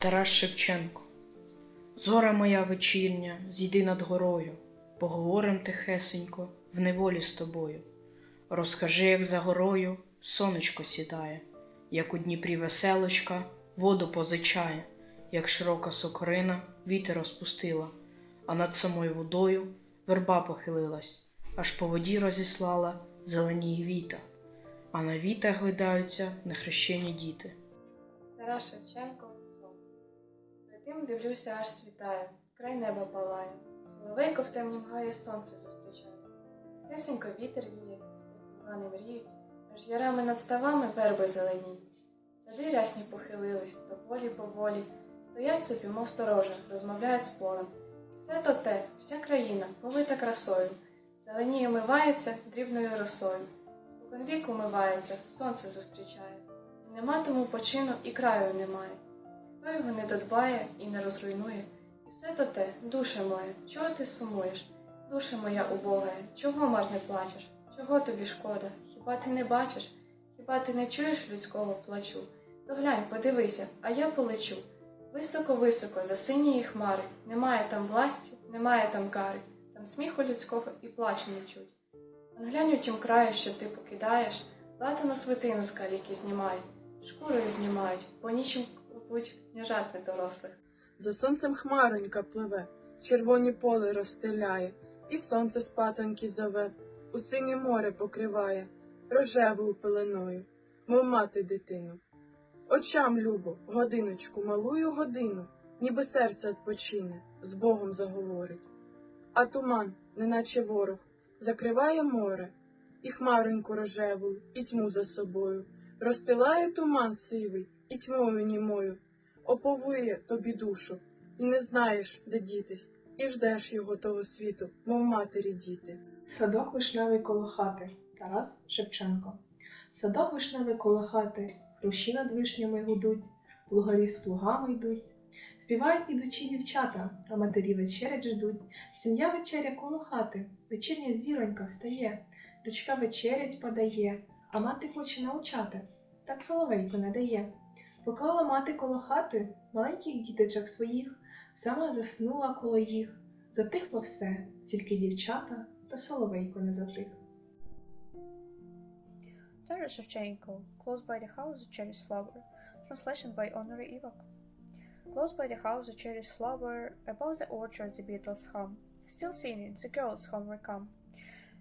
Тарас Шевченко. Зора моя вечірня, зійди над горою, поговорим тихесенько в неволі з тобою. Розкажи, як за горою сонечко сідає, як у Дніпрі веселочка воду позичає, як широка сокорина вітер розпустила, а над самою водою верба похилилась, аж по воді розіслала зелені віта, а на вітах гойдаються нехрещені діти. Тарас Шевченко Тим дивлюся, аж світає, край неба палає. Соловейко в темнім гаї сонце зустрічає. Ясенько вітер віє, степани мріють, аж ярами над ставами верби зеленіють. Сади рясні похилились, то полі поволі, стоять собі, мов сторожа, розмовляють з полем. Все то те, вся країна, повита красою, зеленіє мивається дрібною росою. Спокон віку мивається, сонце зустрічає. І нема тому почину і краю немає. Хто його не додбає і не розруйнує, і все то те, душе моє, чого ти сумуєш? Душе моя убогая, чого марне плачеш? Чого тобі шкода? Хіба ти не бачиш? Хіба ти не чуєш людського плачу? То глянь, подивися, а я полечу. Високо-високо, за синієї хмари, немає там власті, немає там кари, там сміху людського і плачу не чуть. Он глянь у тім краю, що ти покидаєш, латану свитину з каліки знімають, шкурою знімають, по нічим купуть княжат недорослих. За сонцем хмаронька пливе, червоні поле розстеляє, і сонце з патоньки зове, у синє море покриває, рожевою пеленою, мов мати дитину. Очам любо, годиночку, малую годину, ніби серце відпочине, з Богом заговорить. А туман, неначе ворог, закриває море, і хмароньку рожевою, і тьму за собою, розстилає туман сивий, і тьмою німою, оповує тобі душу, і не знаєш, де дітись, і ждеш його того світу, мов матері діти. Садок вишневий коло хати Тарас Шевченко. Садок вишневий коло хати, груші над вишнями гудуть, плугарі з плугами йдуть. Співають ідучі дівчата, а матері вечерять ждуть. Сім'я вечеря коло хати, вечірня зіронька встає, дочка вечерять подає, а мати хоче навчати, так соловейко не дає. Поклала мати коло хати маленьких діточок своїх, сама заснула коло їх. Затихло все, тільки дівчата та соловейко не затих. Taras Shevchenko, Close by the House, a Cherry's Flower. Translation by Honorary Ivak. Close by the house, a cherry's flower, above the orchard the beetles hum. Still singing, the girls homeward come.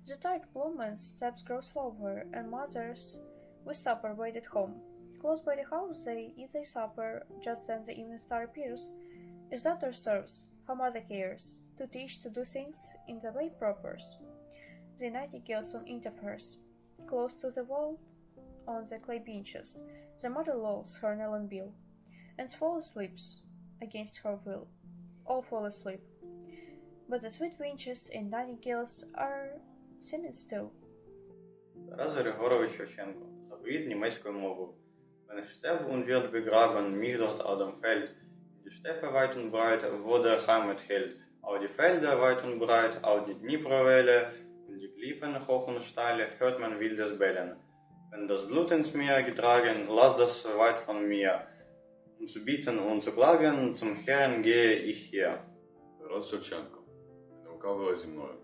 The tired plowman's steps grow slower, and mothers with supper wait at home. Close by the house, they eat their supper. Just then the evening star appears. His daughter serves, her mother cares, to teach to do things in the way propers. The nightingale soon interferes. Close to the wall, on the clay benches, the mother lolls her knelling bill, and falls asleep against her will. All fall asleep. But the sweet winches and nightingales are singing still. Тарас Григорович Шевченко. Заповіт німецькою мовою. Wenn sterben wird begraben, mich dort auf dem Feld. Die Steppe weit und breit, wo der Heimat hält. Auch die Felder weit und breit, auch die Dnieprowelle und die Klippen hoch und steile, hört man wildes Bellen. Wenn das Blut ins Meer getragen, lass das weit von mir. Um zu bieten und zu klagen, zum Herrn gehe ich hier. Тарас Шевченко. Не лукавила зі мною.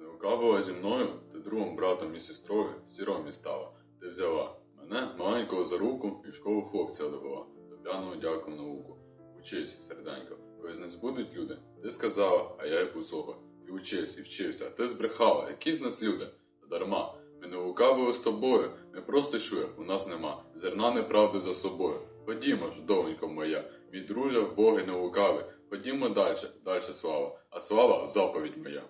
Не лукавила зі мною, ти другом братом і сестрою сіром і стала. Ти взяла мене, маленького за руку, і школу хлопця довела, до п'яного дяку в науку. Учись, серденько, колись не збудуть люди. Ти сказала, а я й послухав. І учився, і вчився, ти збрехала, які з нас люди? Та дарма. Ми не лукавили з тобою, ми просто йшли, у нас нема зерна неправди за собою. Ходімо ж, доленько моя, мій друже в Боги не лукавий. Ходімо далі, далі слава, а слава заповідь моя.